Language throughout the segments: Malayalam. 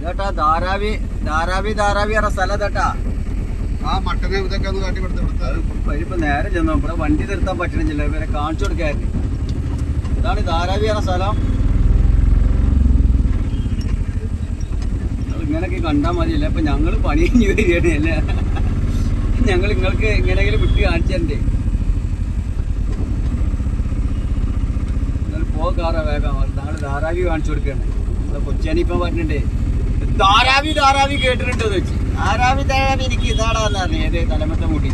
ഇതേട്ടാ ധാരാവി ധാരാവി ധാരാവി പറഞ്ഞ സ്ഥലം ഇതേട്ടാ. ആ മട്ടനെ ഇതൊക്കെ ഒന്ന് കാട്ടി കൊടുത്ത് ഇപ്പൊ നേരെ ചെന്നു ഇവിടെ വണ്ടി നിർത്താൻ പറ്റണില്ല ഇവരെ കാണിച്ചു കൊടുക്കായിരുന്നു. ഇതാണ് ധാരാവി പറഞ്ഞ സ്ഥലം. ഇങ്ങനെയൊക്കെ കണ്ടാൽ മതിയല്ലേ? അപ്പൊ ഞങ്ങൾ പണി കഴിഞ്ഞ് വരികയാണ് അല്ലേ? ഞങ്ങൾ നിങ്ങൾക്ക് എങ്ങനെയെങ്കിലും വിട്ട് കാണിച്ചു തരണ്ടേ പോകാറ വേഗം. ഞങ്ങൾ ധാരാവി കാണിച്ചു കൊടുക്കുകയാണ് നമ്മളെ കൊച്ചാനി ഇപ്പം പറഞ്ഞിട്ടുണ്ടേ ധാരാവി ധാരാവി കേട്ടിട്ടുണ്ടോ വെച്ച് ധാരാവി ധാരാവി എനിക്ക് ഇതാടാന്ന് പറഞ്ഞു. ഏത് തലമത്തെ മുടി?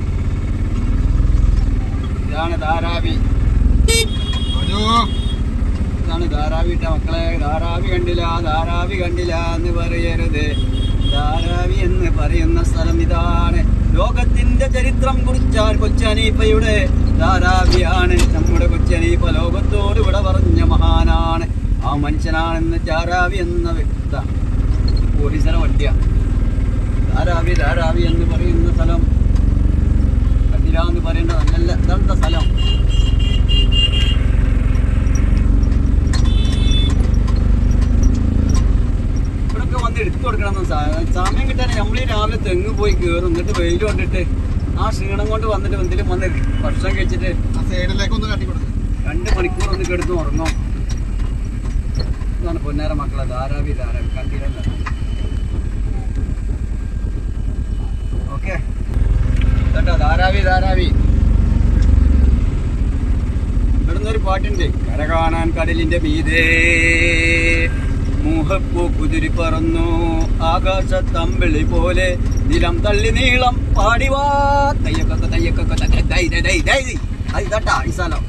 ഇതാണ് ധാരാവി ഇതാണ് ധാരാവിട്ട മക്കളെ. ധാരാവി കണ്ടില്ല ധാരാവി കണ്ടില്ല എന്ന് പറയരുത്. ധാരാവി എന്ന് പറയുന്ന സ്ഥലം ഇതാണ്. ലോകത്തിന്റെ ചരിത്രം കുറിച്ചാൽ കൊച്ചനീപ്പയുടെ ധാരാവിയാണ് നമ്മുടെ കൊച്ചനീപ്പ ലോകത്തോട് ഇവിടെ പറഞ്ഞ മഹാനാണ്. ആ മനുഷ്യനാണെന്ന് ധാരാവി എന്ന വ്യക്ത പോലീസിനെ വണ്ടിയാണ് ധാരാവി ധാരാവി എന്ന് പറയുന്ന സ്ഥലം. കണ്ടില്ല എന്ന് പറയേണ്ട നല്ല ഇതെന്താ സ്ഥലം. ഇവിടൊക്കെ വന്ന് എടുത്തു കൊടുക്കണം സമയം കിട്ടാൻ നമ്മൾ ഈ രാവിലെ തെങ്ങ് പോയി കയറും എന്നിട്ട് വെയിൽ കൊണ്ടിട്ട് ആ ക്ഷീണം കൊണ്ട് വന്നിട്ട് എന്തെങ്കിലും വന്ന് ഭക്ഷണം കഴിച്ചിട്ട് ആ സൈഡിലേക്ക് ഒന്ന് കാട്ടി കൊടുക്കും. രണ്ട് മണിക്കൂർ ഒന്ന് കിടന്ന് ഉറങ്ങും. ഇതാണ് പൊന്നാര മക്കളെ. ധാരാവി ധാരാവി കണ്ടില്ല? ഓക്കെ. കേട്ടോ ധാരാവി ധാരാവി. ഇവിടുന്നൊരു പാട്ടുണ്ട്. കര കാണാൻ കടലിന്റെ മീതേ. മൂഹപ്പൂ കുതിരി പറന്നു. ആകാശത്തമ്പിളി പോലെ നിലം തള്ളി നീളം പാടിവാ. തയ്യക്കൊക്കെ തയ്യക്കൊക്കെ ഈ സ്ഥലം.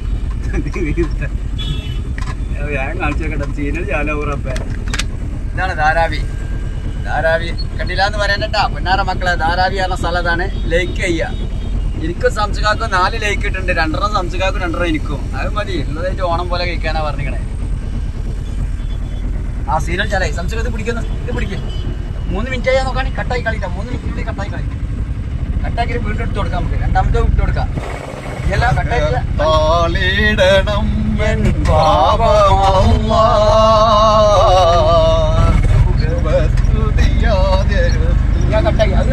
ഞാൻ കാണിച്ചു നോക്കട്ടെ സീനൽ ചാലൂറപ്പേ ഇതാണ് ധാരാവി. ധാരാവി കണ്ടില്ല എന്ന് പറയണ്ടട്ടാ പൊന്നാറ മക്കളെ ധാരാവി എന്ന സ്ഥലത്താണ് ലേക്ക് അയ്യ എനിക്കും സംസുകാക്കും നാല് ലൈക്ക് ഇട്ടുണ്ട് രണ്ടെണ്ണം സംസുകാക്കും രണ്ടെണ്ണം എനിക്കും. അത് മതി. ഉള്ളതായിട്ട് ഓണം പോലെ കഴിക്കാനാ പറഞ്ഞിക്കണേ ആ സീനൽ ചാലായി സംസുഖത്ത് പിടിക്കുന്നു. ഇത് പിടിക്കും. മൂന്ന് മിനിറ്റ് ആയാൽ നോക്കാണെങ്കിൽ കട്ടായി കളിക്കാം. മൂന്ന് മിനിറ്റിനുള്ളിൽ കട്ടായി കളിക്കാം. കട്ടാക്കി വീണ്ടും എടുത്ത് കൊടുക്കാം നമുക്ക്. രണ്ടാമത്തെ വിട്ട് കൊടുക്കാം. എല്ലാം കട്ടായി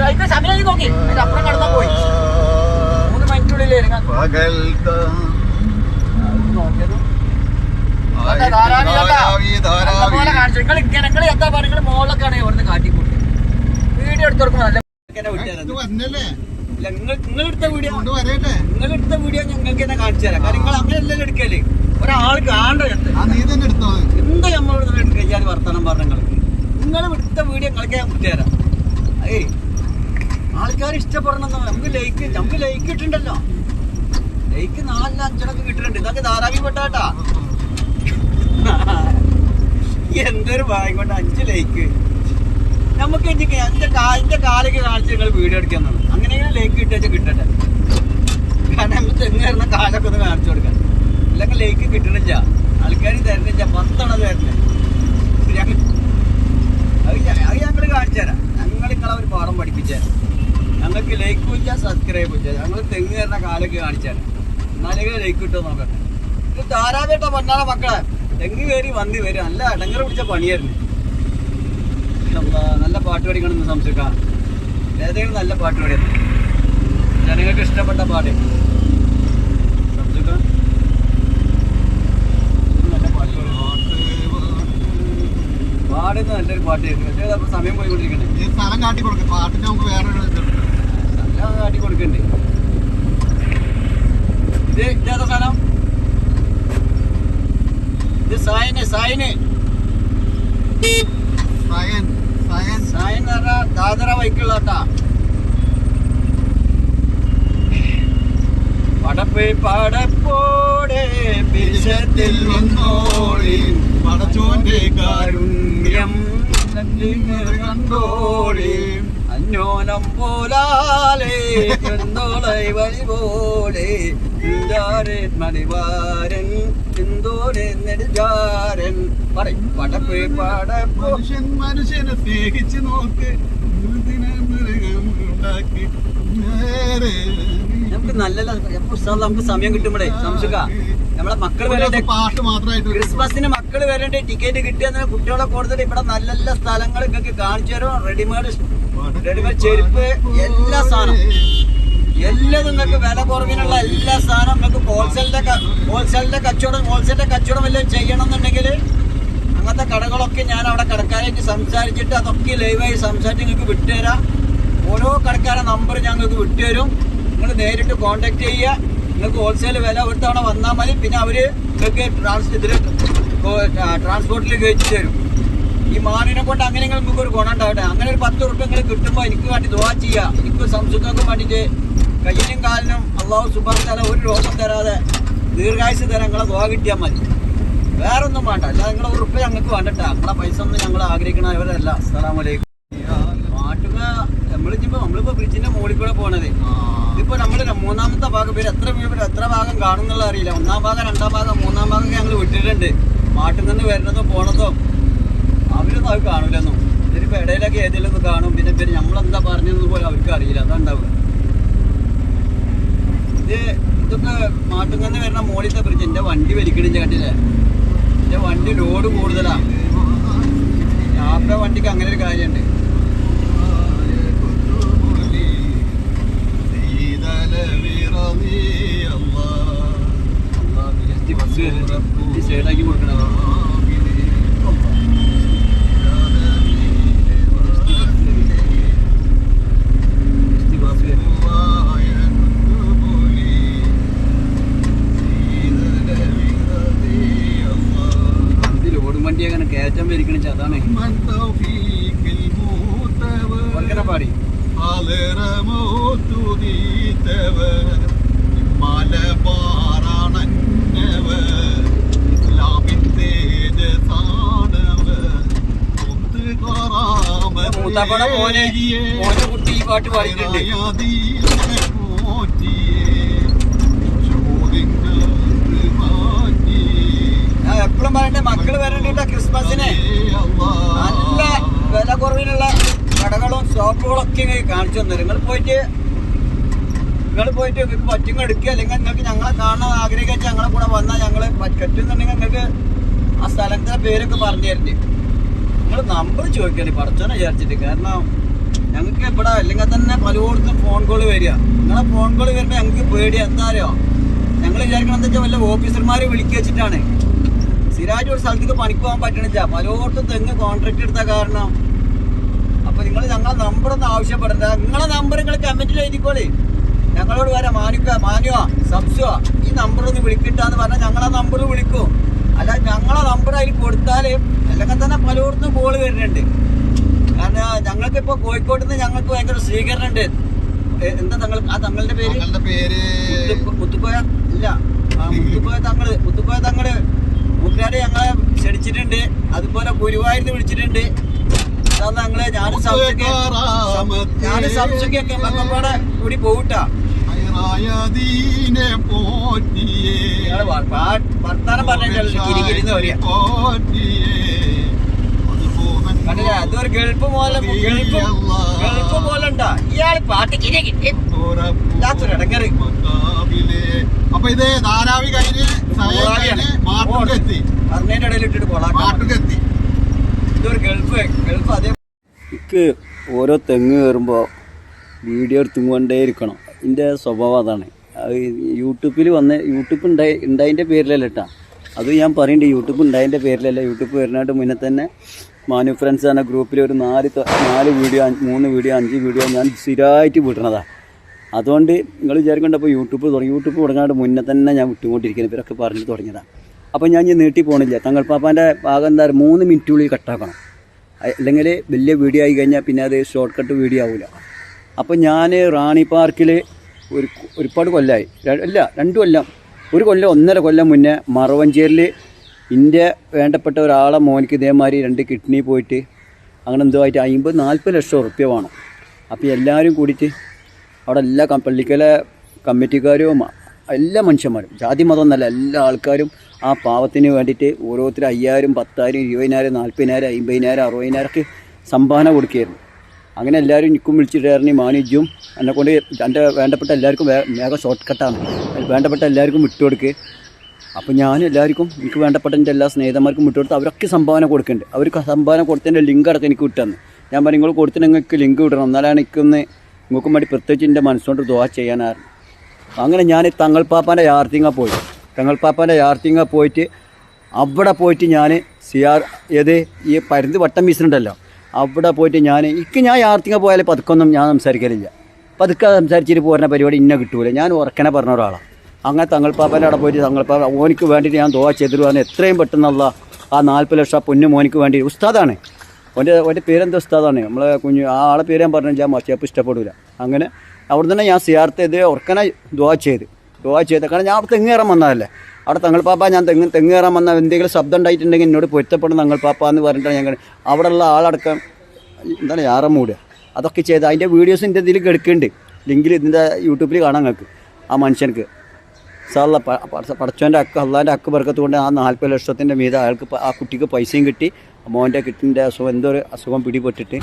അതിന്റെ സമയം നോക്കി. അതിന്റെ അപ്പുറം കടന്നാ പോയി. മൂന്ന് മിനിറ്റിനുള്ളിൽ ഇറങ്ങാൻ എന്താ പറയുക? നിങ്ങൾ മോളിലൊക്കെയാണ് ഇവിടുന്ന് കാട്ടിക്കൂട്ടി. വീഡിയോ എടുത്തോടുക്കണം നല്ല എടുത്ത വീഡിയോ എടുത്ത വീഡിയോ ഞങ്ങൾക്ക് തന്നെ കാണിച്ചു തരാം. കാരണം നിങ്ങൾ അങ്ങനെയല്ലല്ലോ എടുക്കല്ലേ ഒരാൾ കാണണ്ട ആ നീ തന്നെ എടുത്തോ? എന്താ നമ്മളോട് കഴിയാൻ വർത്തമാനം പറഞ്ഞ നിങ്ങൾക്ക്? നിങ്ങൾ എടുത്ത വീഡിയോ നിങ്ങൾക്ക് ഞാൻ വിട്ടുതരാം ഏയ് ആൾക്കാർ ഇഷ്ടപ്പെടണം നമുക്ക് ലൈക്ക് നമുക്ക് ലൈക്ക് കിട്ടുന്നുണ്ടല്ലോ ലൈക്ക് നാലിന് അഞ്ചിനൊക്കെ കിട്ടുന്നുണ്ട് ഇതൊക്കെ ധാരാളം പെട്ടാട്ടാ. എന്തൊരു ഭാഗ്യം കൊണ്ട് അഞ്ച് ലൈക്ക് നമുക്ക് എനിക്ക് കാലിന്റെ കാലൊക്കെ കാണിച്ച് നിങ്ങൾ വീഡിയോ എടുക്കുന്നത് അങ്ങനെയാണ് ലൈക്ക് കിട്ടിയാൽ കിട്ടട്ടെ. കാരണം നമ്മൾ എങ്ങനെയാണ് കാലൊക്കെ ഒന്ന് കാണിച്ചു കൊടുക്കാം. അല്ലെങ്കിൽ ലൈക്ക് കിട്ടണില്ല. ആൾക്കാർ തരുന്നില്ല പത്താണ് തരുന്നത് അത് ഞങ്ങൾ കാണിച്ചു തരാം ഞങ്ങൾ നിങ്ങളെ ഒരു പാഠം പഠിപ്പിച്ചു തരാം ഞങ്ങൾക്ക് ലൈക്കും ഇല്ല സബ്സ്ക്രൈബും ഇല്ല. ഞങ്ങൾ തെങ്ങ് കയറുന്ന കാലൊക്കെ കാണിച്ചാണ്. എന്നാലെങ്കിലും ലൈക്ക് കിട്ടുമോ നോക്കട്ടെ. ഇത് ധാരാവേട്ട പറഞ്ഞാല മക്കളെ. തെങ്ങ് കയറി വന്നി വരും. നല്ല അടങ്ങറ പിടിച്ച പണിയായിരുന്നു. നല്ല പാട്ട് പഠിക്കണമെന്ന് സംശയിക്കാം ഏതെങ്കിലും നല്ല പാട്ട് പഠിക്കുന്നു ജനങ്ങൾക്ക് ഇഷ്ടപ്പെട്ട പാട്ട്. പാടുന്ന നല്ലൊരു പാട്ട് കേൾക്കും പക്ഷേ സമയം പോയിക്കൊണ്ടിരിക്കണേ. സ്ഥലം കാട്ടി കൊടുക്കും പാട്ടിന് നമുക്ക് വേറെ നല്ല കാട്ടി കൊടുക്കണ്ടേ. ഇത് ഇതേതാ സ്ഥലം? ഇത് സായന് സായന്. സായൻ സായൻ. സായൻ എന്ന് പറഞ്ഞാൽ ദാദറ വൈക്കുള്ള കേട്ടാ പടപ്പ് പടപ്പോടെ പിശത്തിൽ വന്നോളി പടച്ചോന്റെ കാരുണ്യം. കണ്ടോളി അന്യോനം പോലാലേ എന്തോളൈ വഴി പോലെ ചിന്താരൻ മണിവാരൻ ചിന്തോരെ നെടുജാരൻ പറയും പടപ്പ് പടപ്പോ. മനുഷ്യൻ മനുഷ്യനെ സ്നേഹിച്ച് നോക്ക് നമുക്ക് നല്ല പുസ്തകം നമുക്ക് സമയം കിട്ടുമ്പോഴേ സംശുക നമ്മളെ മക്കൾ വരേണ്ട പാട്ട് മാത്രമായിട്ട് ക്രിസ്മസിന് മക്കൾ വരേണ്ട ടിക്കറ്റ് കിട്ടിയ കുട്ടികളെ കൊടുത്തിട്ട് ഇവിടെ നല്ല നല്ല സ്ഥലങ്ങൾ നിങ്ങൾക്ക് കാണിച്ചു തരും റെഡിമെയ്ഡ് റെഡിമെയ്ഡ് ചെരുപ്പ് എല്ലാ സാധനം. എല്ലാം നിങ്ങൾക്ക് വില കുറവിനുള്ള എല്ലാ സാധനം നിങ്ങൾക്ക് ഹോൾസെയിലിന്റെ ഹോൾസെയിലിന്റെ കച്ചവടം ഹോൾസെയിലിന്റെ കച്ചവടം എല്ലാം ചെയ്യണം എന്നുണ്ടെങ്കിൽ അങ്ങനത്തെ കടകളൊക്കെ ഞാൻ അവിടെ കടക്കാരേക്ക് സംസാരിച്ചിട്ട് അതൊക്കെ ലൈവായി സംസാരിച്ച് നിങ്ങൾക്ക് വിട്ടുതരാം. ഓരോ കടക്കാരെ നമ്പർ ഞങ്ങൾക്ക് വിട്ടുതരും. നിങ്ങൾ നേരിട്ട് കോൺടാക്ട് ചെയ്യുക. നിങ്ങൾക്ക് ഹോൾസെയിൽ വില ഒരു തവണ വന്നാൽ മതി. പിന്നെ അവർ നിങ്ങൾക്ക് ട്രാൻസ് ഇതിൽ ട്രാൻസ്പോർട്ടിൽ കയറ്റി തരും. ഈ മാറിനെ കൊണ്ട് അങ്ങനെ നിങ്ങൾക്ക് ഒരു ഗുണം ഉണ്ടാവട്ടെ. അങ്ങനെ ഒരു പത്ത് ഉറുപ്പ് നിങ്ങൾ കിട്ടുമ്പോൾ എനിക്ക് വേണ്ടി ദുവാ ചെയ്യുക എനിക്ക് സംസുഖങ്ങൾക്ക് വേണ്ടിയിട്ട് കയ്യിനും കാലിനും അള്ളാഹു സുബാൻ തല ഒരു രോഗം തരാതെ ദീർഘായുസ് തരാൻ നിങ്ങളെ ദുവാ കിട്ടിയാൽ മതി. വേറെ ഒന്നും വേണ്ട. അല്ല നിങ്ങളെ ഉറുപ്പ് ഞങ്ങൾക്ക് വേണ്ടട്ടാ. നിങ്ങളെ പൈസ ഒന്നും ഞങ്ങൾ ആഗ്രഹിക്കണവരല്ല അസ്സലാമു അലൈക്കും. മാട്ടുക നമ്മളിപ്പോ നമ്മളിപ്പോ ബ്രിഡ്ജിന്റെ മുകളിൽ കൂടെ പോണത്. ഇതിപ്പോ നമ്മൾ മൂന്നാമത്തെ ഭാഗം പേര് എത്ര പേര് എത്ര ഭാഗം കാണുന്നുള്ള അറിയില്ല. ഒന്നാം ഭാഗം രണ്ടാം ഭാഗം മൂന്നാം ഭാഗം ഞങ്ങൾ വിട്ടിട്ടുണ്ട്. മാട്ടിൽ നിന്ന് വരുന്നതും പോണതും. അവരൊന്നും അത് കാണൂലെന്നും ഇതിപ്പോ ഇടയിലൊക്കെ ഏതെങ്കിലും ഒന്ന് കാണും. പിന്നെ പിന്നെ നമ്മളെന്താ പറഞ്ഞതെന്ന് പോലും അവർക്ക് അറിയില്ല. അതാണ്ടാവുക. ഇത് ഇതൊക്കെ മാട്ടിൽ നിന്ന് വരുന്ന മോളിത്തെ ബ്രിഡ്ജ് എന്റെ വണ്ടി വലിക്കണില്ല കണ്ടില്ലേ? എന്റെ വണ്ടി ലോഡ് കൂടുതലാണ് യാത്ര വണ്ടിക്ക് അങ്ങനെ ഒരു കാര്യമുണ്ട് ജസ്റ്റ് ബസ് വരുന്നുണ്ട് ഈ സൈഡാക്കി കൊടുക്കണത് ജസ്റ്റ് ബസ് വരുന്നുണ്ട് ഇത് ലോഡ് വണ്ടി അങ്ങനെ കയറ്റം വരിക്കണ അതാണ് വർക്കന പാടി മോനെ. മോനെ കുട്ടി ഈ പാട്ട് പാടിയിട്ടുണ്ട്. ഞാൻ എപ്പോഴും പറയണ്ടേ മക്കൾ വരണ്ടിട്ട ക്രിസ്മസിന്. നല്ല വില കുറവിലുള്ള കടകളും ഷോപ്പുകളും ഇങ്ങനെ കാണിച്ചു തന്നു നിങ്ങൾ പോയിട്ട് നിങ്ങൾ പോയിട്ട് നിങ്ങൾക്ക് പറ്റും എടുക്കുക. അല്ലെങ്കിൽ നിങ്ങൾക്ക് ഞങ്ങളെ കാണാൻ ആഗ്രഹിക്കാൻ ഞങ്ങളെ കൂടെ വന്നാൽ ഞങ്ങൾ പറ്റുന്നുണ്ടെങ്കിൽ നിങ്ങൾക്ക് ആ സ്ഥലത്തിന്റെ പേരൊക്കെ പറഞ്ഞു തരുന്നുണ്ട് നിങ്ങൾ നമ്പർ ചോദിക്കണേ പഠിച്ചോനെ വിചാരിച്ചിട്ട്. കാരണം ഞങ്ങൾക്ക് ഇവിടെ അല്ലെങ്കിൽ തന്നെ പലയിടത്തും ഫോൺ കോൾ വരിക. നിങ്ങളെ ഫോൺ കോൾ വരുമ്പോൾ ഞങ്ങൾക്ക് പേടി. എന്താ ഞങ്ങൾ വിചാരിക്കണം എന്താ വെച്ചാൽ വല്ല ഓഫീസർമാരെ വിളിക്കുക വെച്ചിട്ടാണ്. സ്ഥിരമായിട്ട് ഒരു സ്ഥലത്തേക്ക് പണിക്ക് പോകാൻ പറ്റണില്ല. പലയിടത്തും തെങ്ങ് കോൺട്രാക്ട് എടുത്ത കാരണം അപ്പൊ നിങ്ങൾ ഞങ്ങളെ നമ്പർ ഒന്നും ആവശ്യപ്പെടണ്ട. നിങ്ങളെ നമ്പർ നിങ്ങൾ കമന്റിൽ എഴുതിക്കോളേ. ഞങ്ങളോട് വരെ. മാനിക്ക മാനുവ സംശയ ഈ നമ്പർ ഒന്ന് വിളിക്കിട്ടാന്ന് പറഞ്ഞാൽ ഞങ്ങളെ നമ്പർ വിളിക്കും. അല്ല ഞങ്ങളെ നമ്പർ അതിൽ കൊടുത്താൽ അല്ലെങ്കിൽ തന്നെ പലയിടത്തും കോൾ വരുന്നുണ്ട്. കാരണം ഞങ്ങൾക്ക് ഇപ്പൊ കോഴിക്കോട്ട് നിന്ന് ഞങ്ങൾക്ക് ഭയങ്കര സ്വീകരണം ഉണ്ട്. എന്താ തങ്ങൾ ആ തങ്ങളുടെ പേര്? പേര് മുത്തു- മുത്തുക്കോയ ഇല്ല. ആ മുത്തുക്കോയ തങ്ങൾ മുത്തുക്കോയ തങ്ങൾ. കൂട്ടുകാരെ ഞങ്ങളെ ക്ഷണിച്ചിട്ടുണ്ട്. അതുപോലെ ഗുരുവായൂരിന്ന് വിളിച്ചിട്ടുണ്ട്. ഞങ്ങൾ ഞാനും ഞാനും സംശയൊക്കെ മക്കളോടെ കൂടി പോകട്ടാ ഹൈറായദീനെ പോറ്റിയേ. നിങ്ങൾ വ- പാ- വർത്താനം പറഞ്ഞിട്ടുണ്ടല്ലോ കിരികിരിന്ന് പറയാ പോറ്റിയേ. അതുപോലൻ കണ്ടില്ല? അതൊരു ഗൾഫ് പോലെ ഗൾഫ് ഗൾഫ് പോലെ ഉണ്ടാ ഇയാൾ പാട്ട് കിരി കിട്ടി ഇല്ലാത്തൊരു ഇടങ്ങറ്. മക്കാവിലെ. അപ്പൊ ഇത് ധാരാവി കഴിഞ്ഞ് സഹയം കഴിഞ്ഞ് പോലെ പറഞ്ഞതിന്റെ ഇടയിൽ ഇട്ടിട്ട് കൊളാക്കാം മാട്ടുകെത്തി ഇതൊരു ഗൾഫ് ഗൾഫ് അതേ ഓരോ തെങ്ങ് കയറുമ്പോൾ വീഡിയോ എടുത്തുകൊണ്ടേ ഇരിക്കണം എന്റെ സ്വഭാവം അതാണ്. അത് യൂട്യൂബിൽ വന്ന് യൂട്യൂബ് ഉണ്ടായി ഉണ്ടായതിന്റെ പേരിലല്ല കേട്ടോ അത് ഞാൻ പറയുന്നുണ്ട് യൂട്യൂബ് ഉണ്ടായതിന്റെ പേരിലല്ല. യൂട്യൂബ് വരുന്നതിന് മുന്നേ തന്നെ മാനു ഫ്രണ്ട്സ് എന്ന ഗ്രൂപ്പിൽ ഒരു നാല് നാല് വീഡിയോ മൂന്ന് വീഡിയോ അഞ്ച് വീഡിയോ ഞാൻ സ്ഥിരമായിട്ട് വിടണതാണ് അതുകൊണ്ട് നിങ്ങൾ വിചാരിക്കേണ്ടപ്പോൾ യൂട്യൂബ് തുടങ്ങി യൂട്യൂബ് തുടങ്ങാണ്ട് മുന്നേ തന്നെ ഞാൻ വിട്ടുകൊണ്ടിരിക്കുന്നത് ഇവരൊക്കെ പറഞ്ഞിട്ട് തുടങ്ങിയതാണ് അപ്പോൾ ഞാൻ ഇനി നീട്ടി പോകണില്ല തങ്ങൾ പാപ്പാന്റെ ഭാഗം എന്താ മൂന്ന് മിനിറ്റുള്ളിൽ കട്ടാക്കണം. അല്ലെങ്കിൽ വലിയ വീഡിയോ ആയി കഴിഞ്ഞാൽ പിന്നെ അത് ഷോർട്ട് കട്ട് വീഡിയോ ആവില്ല അപ്പോൾ ഞാൻ റാണി പാർക്കിൽ ഒരു ഒരുപാട് കൊല്ലമായി അല്ല രണ്ട് കൊല്ലം. ഒരു കൊല്ലം ഒന്നര കൊല്ലം മുന്നേ മറവഞ്ചേരിൽ എന്റെ വേണ്ടപ്പെട്ട ഒരാളെ മോനിക്ക് ഇതേമാതിരി രണ്ട് കിഡ്നി പോയിട്ട് അങ്ങനെ എന്തോ ആയിട്ട് അമ്പത് നാൽപ്പത് ലക്ഷം ഉറുപ്യ വേണം. അപ്പോൾ എല്ലാവരും കൂടിയിട്ട് അവിടെ എല്ലാ പള്ളിക്കലെ കമ്മിറ്റിക്കാരും എല്ലാ മനുഷ്യന്മാരും ജാതി മതം എന്നല്ല എല്ലാ ആൾക്കാരും ആ പാവത്തിന് വേണ്ടിയിട്ട് ഓരോരുത്തർ അയ്യായിരം പത്തായിരം ഇരുപതിനായിരം നാൽപ്പതിനായിരം അമ്പതിനായിരം അറുപതിനായിരമൊക്കെ സംഭാവന കൊടുക്കുകയായിരുന്നു. അങ്ങനെ എല്ലാവരും നിൽക്കും വിളിച്ചിട്ടായിരുന്നു എന്നെ കൊണ്ട് എന്റെ വേണ്ടപ്പെട്ട എല്ലാവർക്കും വേഗം ഷോർട്ട് കട്ടാണ് വേണ്ടപ്പെട്ട എല്ലാവർക്കും വിട്ടുകൊടുക്കുക അപ്പോൾ ഞാൻ എല്ലാവർക്കും എനിക്ക് വേണ്ടപ്പെട്ട എന്റെ എല്ലാ സ്നേഹിതന്മാർക്കും വിട്ടുകൊടുത്ത് അവരൊക്കെ സംഭാവന കൊടുക്കുന്നുണ്ട്. അവർക്ക് സംഭാവന കൊടുത്തതിന്റെ ലിങ്ക് അടക്കം എനിക്ക് വിട്ടാന്ന് ഞാൻ പറഞ്ഞു നിങ്ങൾ കൊടുത്തിട്ട് നിങ്ങൾക്ക് ലിങ്ക് വിടണം. എന്നാലാണ് എനിക്കൊന്ന് നിങ്ങൾക്കും വേണ്ടി പ്രത്യേകിച്ച് എന്റെ മനസ്സുകൊണ്ട് ദോഹ ചെയ്യാനായിരുന്നു. അങ്ങനെ ഞാൻ തങ്ങൾ പാപ്പാന്റെ യാർത്തിങ്ങാ പോയി. തങ്ങൾപ്പാപ്പാന്റെ യാർത്തിങ്ങ പോയിട്ട് അവിടെ പോയിട്ട് ഞാൻ സി ആർ ഏത് ഈ പരുന്ത് വട്ടം വീശുന്നുണ്ടല്ലോ അവിടെ പോയിട്ട് ഞാൻ ഇക്ക് ഞാൻ യാർത്തിങ്ങ പോയാൽ പതുക്കൊന്നും ഞാൻ സംസാരിക്കലില്ല. പതുക്കെ സംസാരിച്ചിട്ട് പോരുന്ന പരിപാടി ഇന്ന കിട്ടൂല. ഞാൻ ഉറക്കനെ പറഞ്ഞ ഒരാളാണ് അങ്ങനെ തങ്ങൾപ്പാപ്പാന്റെ അവിടെ പോയിട്ട് തങ്ങൾപ്പാപ്പ ഓനിക്ക് വേണ്ടിയിട്ട് ഞാൻ ദോവാ ചെയ്തിരുവാന്ന് എത്രയും പെട്ടെന്നുള്ള ആ നാൽപ്പത് ലക്ഷം പൊന്നു മോനിക്ക് വേണ്ടി ഉസ്താദാണ്. ഓന്റെ ഓന്റെ പേരെന്താ ഉസ്താദാണ്? നമ്മളെ കുഞ്ഞു ആ ആളെ പേര് ഞാൻ പറഞ്ഞു ഞാൻ മസിയപ്പ് ഇഷ്ടപ്പെടില്ല അങ്ങനെ അവിടെ തന്നെ ഞാൻ സിയാർത്ത് ഇത് ഉറക്കനെ ദുവാ ചെയ്ത്. ദുവാ ചെയ്ത് കാരണം ഞാൻ അവിടെ തെങ്ങ് കയറാൻ വന്നതല്ലേ. അവിടെ തങ്ങൾ പാപ്പ ഞാൻ തെങ്ങ് തെങ്ങ് കയറാൻ വന്ന എന്തെങ്കിലും ശബ്ദം ഉണ്ടായിട്ടുണ്ടെങ്കിൽ എന്നോട് പൊരുത്തപ്പെടും തങ്ങൾ പാപ്പ എന്ന് പറഞ്ഞിട്ടാണ് ഞങ്ങൾ അവിടെയുള്ള ആളടക്കം എന്താണ് യാറ മൂടുക അതൊക്കെ ചെയ്ത് അതിന്റെ വീഡിയോസ് എന്റെ ഇതിൽ കിടക്കുന്നുണ്ട്. ലിങ്കിൽ ഇതിന്റെ യൂട്യൂബിൽ കാണാൻ നിങ്ങൾക്ക് ആ മനുഷ്യർക്ക് സാറുള്ള പടച്ചോന്റെ അക്ക അള്ളാന്റെ അക്ക് ബർക്കത്ത് കൊണ്ട് ആ നാൽപ്പത് ലക്ഷത്തിന്റെ മീത അയാൾക്ക് ആ കുട്ടിക്ക് പൈസയും കിട്ടി മോന്റെ കിട്ടിന്റെ അസുഖം എന്തൊരു അസുഖം പിടിപെട്ടിട്ട്.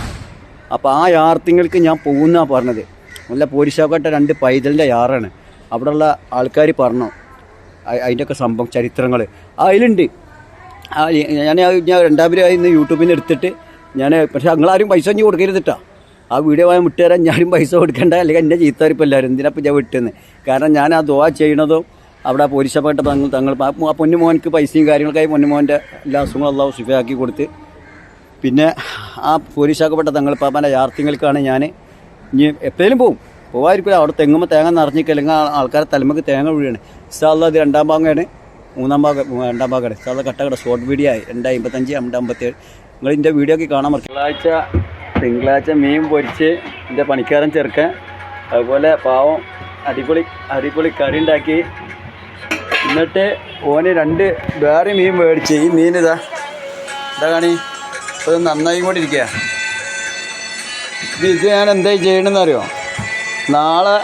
അപ്പോൾ ആ യാർത്ഥ്യങ്ങൾക്ക് ഞാൻ പോകുന്നതാണ് പറഞ്ഞത്. നല്ല പോലീശാക്കട്ട രണ്ട് പൈതലിന്റെ യാറാണ്. അവിടെയുള്ള ആൾക്കാർ പറഞ്ഞു. അതിന്റെയൊക്കെ സംഭവം ചരിത്രങ്ങൾ അതിലുണ്ട് ആ ഞാൻ ഞാൻ രണ്ടാം രണ്ടാമത് ഇന്ന് യൂട്യൂബിൽ നിന്ന് എടുത്തിട്ട് ഞാൻ പക്ഷേ ഞങ്ങളാരും പൈസ ഒന്നും കൊടുക്കരുതിട്ടാ. ആ വീഡിയോ വാങ്ങി വിട്ടുതരാൻ ഞാനും പൈസ കൊടുക്കേണ്ട. അല്ലെങ്കിൽ എന്റെ ചീത്തവരിപ്പോൾ എല്ലാവരും. എന്തിനാപ്പം ഞാൻ വിട്ടുന്നത് കാരണം ഞാൻ ആ ദുവാ ചെയ്യണതും അവിടെ പോലീസപ്പെട്ട തങ്ങൾ തങ്ങൾ ആ ആ പൊന്നുമോനക്ക് പൈസയും കാര്യങ്ങളൊക്കെ പൊന്നുമോന്റെ എല്ലാ അസുഖങ്ങളും അള്ളാഹു സുഖമാക്കി കൊടുത്ത്. പിന്നെ ആ പോലീസാക്കപ്പെട്ട തങ്ങൾ പാപ്പാന്റെ യാർത്ഥ്യങ്ങൾക്കാണ് ഞാൻ ഇനി എപ്പോഴും പോവും. പോകാതിരിക്കില്ല അവിടെ തെങ്ങുമ്പോൾ തേങ്ങ നിറഞ്ഞിക്കുക അല്ലെങ്കിൽ ആൾക്കാരെ തലമുക്ക് തേങ്ങ വീഴാണ് ഇഷ്ടമുള്ള ഇത് രണ്ടാം ഭാഗമാണ്. മൂന്നാം ഭാഗം രണ്ടാം ഭാഗമാണ്. ഇഷ്ടമുള്ള കട്ടകട ഷോർട്ട് വീഡിയോ ആയി. രണ്ട് അമ്പത്തഞ്ച് രണ്ട് അമ്പത്തേഴ് നിങ്ങൾ ഇതിന്റെ വീഡിയോ ഒക്കെ കാണാൻ പറ്റും തിങ്കളാഴ്ച തിങ്കളാഴ്ച മീൻ പൊരിച്ച് എന്റെ പണിക്കാരൻ ചെറുക്കൻ അതുപോലെ പാവം അടിപൊളി അടിപൊളി കറി ഉണ്ടാക്കി. എന്നിട്ട് ഓന് രണ്ട് വേറെ മീൻ മേടിച്ച്. ഈ മീൻ ഇതാ ഇതാ കാണി? ഇത് നന്നായി കൊണ്ടിരിക്കുക ഇത് ഞാൻ എന്തായി ചെയ്യണമെന്ന് അറിയോ? നാളെ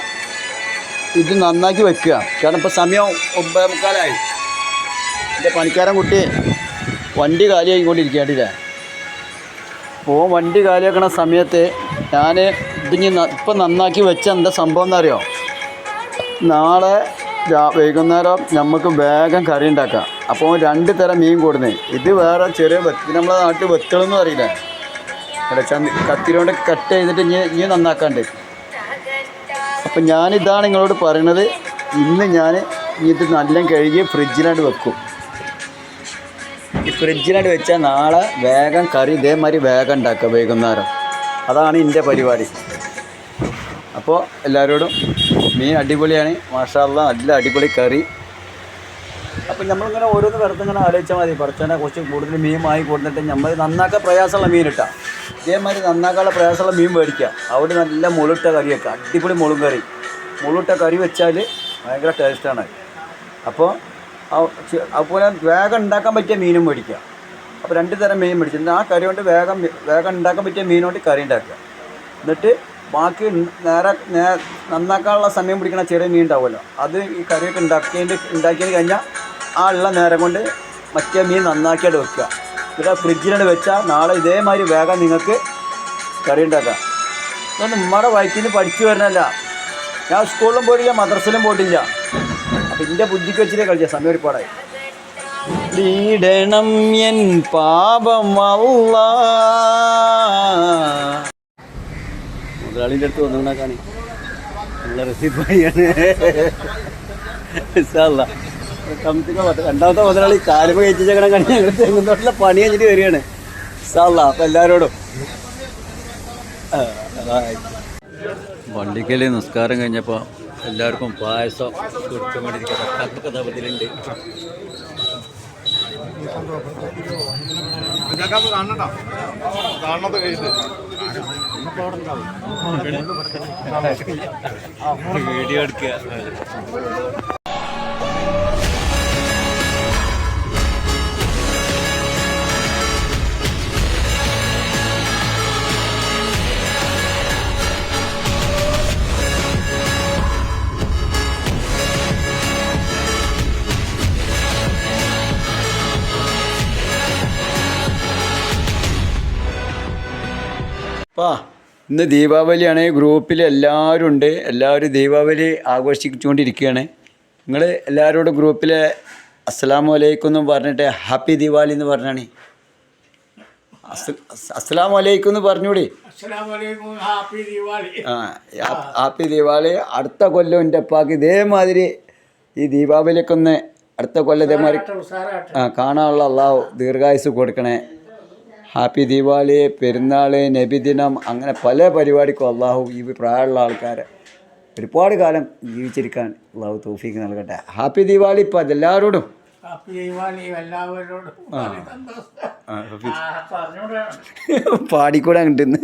ഇത് നന്നാക്കി വെക്കുക. കാരണം ഇപ്പോൾ സമയം ഒമ്പത് മുക്കാലായി. എന്റെ പണിക്കാരൻ കുട്ടി വണ്ടി കാലിയായിക്കൊണ്ടിരിക്കുകയാണ്ടില്ലേ അപ്പോൾ വണ്ടി കാലിയാക്കണ സമയത്ത് ഞാൻ ഇതിങ്ങി ഇപ്പം നന്നാക്കി വെച്ച എന്താ സംഭവം എന്നറിയോ? നാളെ വൈകുന്നേരം നമുക്ക് വേഗം കറി ഉണ്ടാക്കാം. അപ്പോൾ രണ്ട് തരം മീൻ കൂടുന്നേ. ഇത് വേറെ ചെറിയ വെത്ത് നമ്മളെ നാട്ടിൽ വെത്തളെന്ന് അറിയില്ല. അല്ല ചന്തി കത്തിരോണ്ട് കട്ട് ചെയ്തിട്ട് ഇനി ഇനി നന്നാക്കാണ്ട്. അപ്പം ഞാനിതാണ് നിങ്ങളോട് പറയണത്. ഇന്ന് ഞാൻ ഇത് നല്ല കഴുകി ഫ്രിഡ്ജിലാണ്ട് വെക്കും. ഈ ഫ്രിഡ്ജിലാണ്ട് വെച്ചാൽ നാളെ വേഗം കറി ഇതേമാതിരി വേഗം ഉണ്ടാക്കുക വൈകുന്നേരം. അതാണ് എന്റെ പരിപാടി. അപ്പോൾ എല്ലാവരോടും മീൻ അടിപൊളിയാണ്. മാഷാല്ല നല്ല അടിപൊളി കറി. അപ്പം നമ്മളിങ്ങനെ ഓരോന്ന് വെറുതെ ഇങ്ങനെ ആലോചിച്ചാൽ മതി. പറച്ചനെ കുറച്ച് കൂടുതൽ മീൻ വാങ്ങി കൊടുത്തിട്ട് നമ്മൾ നന്നാക്കാൻ പ്രയാസമുള്ള മീൻ ഇട്ടാ ഇതേമാതിരി നന്നാക്കാനുള്ള പ്രയാസമുള്ള മീൻ മേടിക്കുക അവിടെ നല്ല മുളിട്ട കറി വെക്കുക അടിപൊളി മുളും കറി. മുളിട്ട കറി വെച്ചാൽ ഭയങ്കര ടേസ്റ്റാണ് അപ്പോൾ അതുപോലെ വേഗം ഉണ്ടാക്കാൻ പറ്റിയ മീനും മേടിക്കുക അപ്പോൾ രണ്ട് തരം മീൻ മേടിച്ചു ആ കറി കൊണ്ട് വേഗം വേഗം ഉണ്ടാക്കാൻ പറ്റിയ മീൻ കൊണ്ട് കറി ഉണ്ടാക്കുക. എന്നിട്ട് ബാക്കി നേരെ നേ നന്നാക്കാനുള്ള സമയം പിടിക്കുന്ന ചെറിയ മീൻ ഉണ്ടാവുമല്ലോ. അത് ഈ കറിയൊക്കെ ഉണ്ടാക്കിയതിന്റെ ഉണ്ടാക്കിയതിന് കഴിഞ്ഞാൽ ആ ഉള്ള നേരം കൊണ്ട് മറ്റേ മീൻ നന്നാക്കിയിട്ട് വെക്കുക. എന്നിട്ട് ഫ്രിഡ്ജിലാണ് വെച്ചാൽ നാളെ ഇതേമാതിരി വേഗം നിങ്ങൾക്ക് കറി ഉണ്ടാക്കാം. ഇതൊന്നും ഉമ്മയുടെ വയറ്റിൽ നിന്ന് പഠിച്ചു വരണല്ല. ഞാൻ സ്കൂളിലും പോയിട്ടില്ല മദ്രസയിലും പോയിട്ടില്ല. അപ്പം എന്റെ ബുദ്ധിക്ക് വെച്ചിട്ടേ കളിച്ച സമയം ഒരുപാടായി. ലീഡണം എൻ പാപം അല്ലാ മുതലാളിന്റെ അടുത്ത് വന്നുകൊണ്ടാക്കാണ് ഭായിയാണ് ഇൻഷാല്ലാ. രണ്ടാമത്തെ മുതലാളി കാലുമ കയറ്റിച്ചേക്കണം കണി ഞങ്ങൾ തെങ്ങുന്നോട്ടുള്ള പണി കഴിഞ്ഞിട്ട് വരികയാണ്. സാല്ല അപ്പം എല്ലാവരോടും വണ്ടിക്കൽ നിസ്കാരം കഴിഞ്ഞപ്പോൾ എല്ലാവർക്കും പായസം കൊടുക്കാൻ വേണ്ടിയിരിക്കുക കഥപത്തിലുണ്ട് കാണണോ കാണണത് കഴിഞ്ഞിട്ട്. വീഡിയോ എടുക്കുക. ഇന്ന് ദീപാവലിയാണ് ഗ്രൂപ്പിൽ എല്ലാവരും ഉണ്ട്. എല്ലാവരും ദീപാവലി ആഘോഷിച്ചുകൊണ്ടിരിക്കുകയാണ്. നിങ്ങൾ എല്ലാവരോടും ഗ്രൂപ്പിലെ അസ്സലാമു അലൈക്കും എന്ന് പറഞ്ഞിട്ട് ഹാപ്പി ദീപാവലി എന്ന് പറഞ്ഞാണ്. അസ്സലാമു അലൈക്കും എന്ന് പറഞ്ഞൂടി? ദീപാവലി. ആ ഹാപ്പി ദിവാലി അടുത്ത കൊല്ലം എന്റെ അപ്പാക്ക് ഇതേമാതിരി ഈ ദീപാവലിയൊക്കെ ഒന്ന് അടുത്ത കൊല്ലം ഇതേമാതിരി ആ കാണാനുള്ള അള്ളാഹു ദീർഘായുസ് കൊടുക്കണേ. ഹാപ്പി ദീപാവലി പെരുന്നാൾ നബിദിനം അങ്ങനെ പല പരിപാടിക്കും അള്ളാഹു ഈ പ്രായമുള്ള ആൾക്കാരെ ഒരുപാട് കാലം ജീവിച്ചിരിക്കാൻ അള്ളാഹു തോഫീക്ക് നൽകട്ടെ. ഹാപ്പി ദീപാവലി ഇപ്പം അതെല്ലാവരോടും. പാടിക്കൂടെ കിട്ടുന്നു